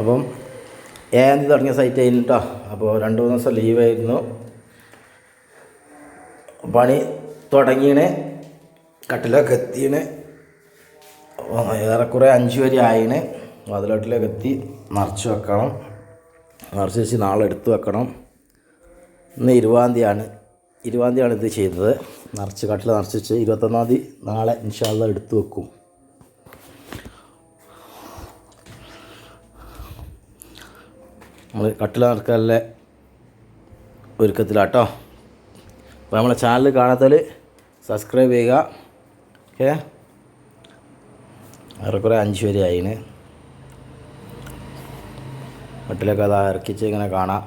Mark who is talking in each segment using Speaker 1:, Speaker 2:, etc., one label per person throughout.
Speaker 1: അപ്പം ഏഴാം തുടങ്ങിയ സൈറ്റ് ആയിരുന്നു കേട്ടോ അപ്പോൾ രണ്ട് മൂന്ന് ദിവസം ലീവായിരുന്നു പണി തുടങ്ങിയണ്. കട്ടിലൊക്കെ എത്തിയണ്. ഏറെക്കുറെ അഞ്ച് വരെ ആയിന് മതിലോട്ടിലേക്ക് എത്തി. നിറച്ച് വെക്കണം. നിറച്ച് വെച്ച് നാളെ എടുത്ത് വെക്കണം. ഇന്ന് ഇരുപതാം തീയതിയാണ്. ഇരുപതാം തീയതിയാണ് ഇത് ചെയ്തത്. നിറച്ച് കട്ടിൽ നിറച്ച് വെച്ച് ഇരുപത്തൊന്നാം തീയതി നാളെ ഇൻഷാല്ല എടുത്ത് വെക്കും. നമ്മൾ കട്ടിൽ ഒരുക്കത്തിലാണ് ഒരുക്കത്തിലാട്ടോ. അപ്പോൾ നമ്മളെ ചാനൽ കാണാത്തവർ സബ്സ്ക്രൈബ് ചെയ്യുക. ഓക്കെ? ഏറെക്കുറെ അഞ്ച് വരെ ആയിന്. കട്ടിലൊക്കെ അത് ഇറക്കിച്ച് ഇങ്ങനെ കാണാം.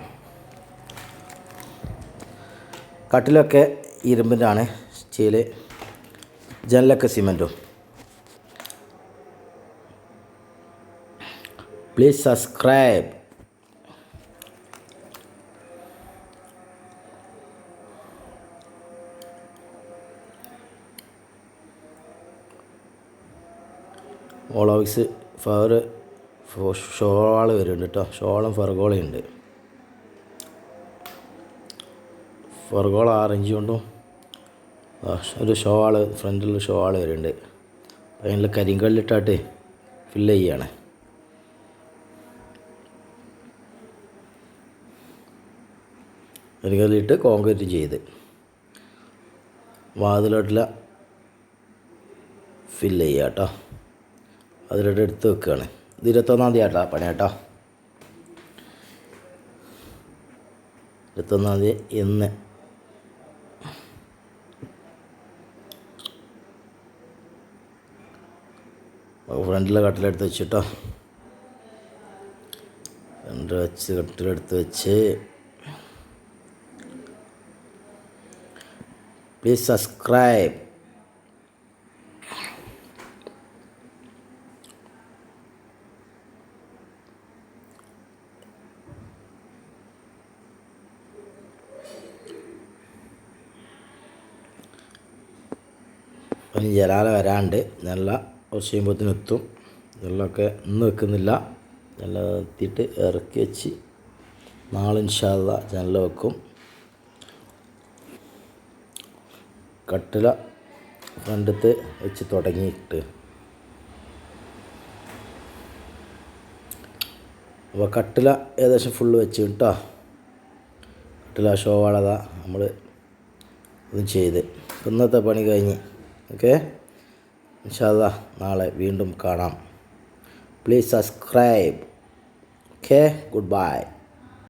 Speaker 1: കട്ടിലൊക്കെ ഇരുമ്പിന്റെ ആണ് സ്റ്റീൽ. ജനലൊക്കെ സിമെന്റും പ്ലീസ് സബ്സ്ക്രൈബ് ഓളോവിക്സ് ഫർ ഷോൾ വരുന്നുണ്ട് കേട്ടോ ഷോളും ഫെർഗോളയും ഉണ്ട്. ഫെർഗോള ആറഞ്ച് കൊണ്ടും ഒരു ഷോൾ ഫ്രണ്ടിൽ ഷോൾ വരുന്നുണ്ട്. അതിനുള്ള കരിങ്കല്ലിട്ടാട്ട് ഫില്ല് ചെയ്യാണ്. കരിങ്കല്ലിട്ട് കോൺക്രീറ്റ് ചെയ്ത്. വാതിലോട്ടില ഫില്ല് ചെയ്യാം കേട്ടോ അതിലോട്ട് എടുത്ത് വെക്കുകയാണ്. ഇത് ഇരുപത്തൊന്നാം തീയതി ആട്ടാ പണി കേട്ടോ. ഇരുപത്തൊന്നാം തീയതി ഇന്ന്. ഫ്രണ്ടിലെ കട്ടിലെടുത്ത് വെച്ചിട്ടോ ഫ്രണ്ട് വെച്ച് കട്ടിലെടുത്ത് വെച്ച്. പ്ലീസ് സബ്സ്ക്രൈബ് അപ്പം ജലാല വരാണ്ട് നല്ല എത്തും വെള്ളമൊക്കെ ഇന്ന് വെക്കുന്നില്ല. നല്ല എത്തിയിട്ട് ഇറക്കി വെച്ച് നാളെ ഇൻഷാല്ല ജനല വെക്കും. കട്ടില ഫ്രണ്ടത്ത് വെച്ച് തുടങ്ങിയിട്ട്. അപ്പോൾ കട്ടില ഏകദേശം ഫുള്ള് വെച്ച് കേട്ടോ കട്ടില ഷോവാളതാ നമ്മൾ ഇത് ചെയ്ത്. ഇന്നത്തെ പണി കഴിഞ്ഞ് ഓക്കെ? ഇൻഷാല്ല നാളെ വീണ്ടും കാണാം. Please subscribe okay? Good bye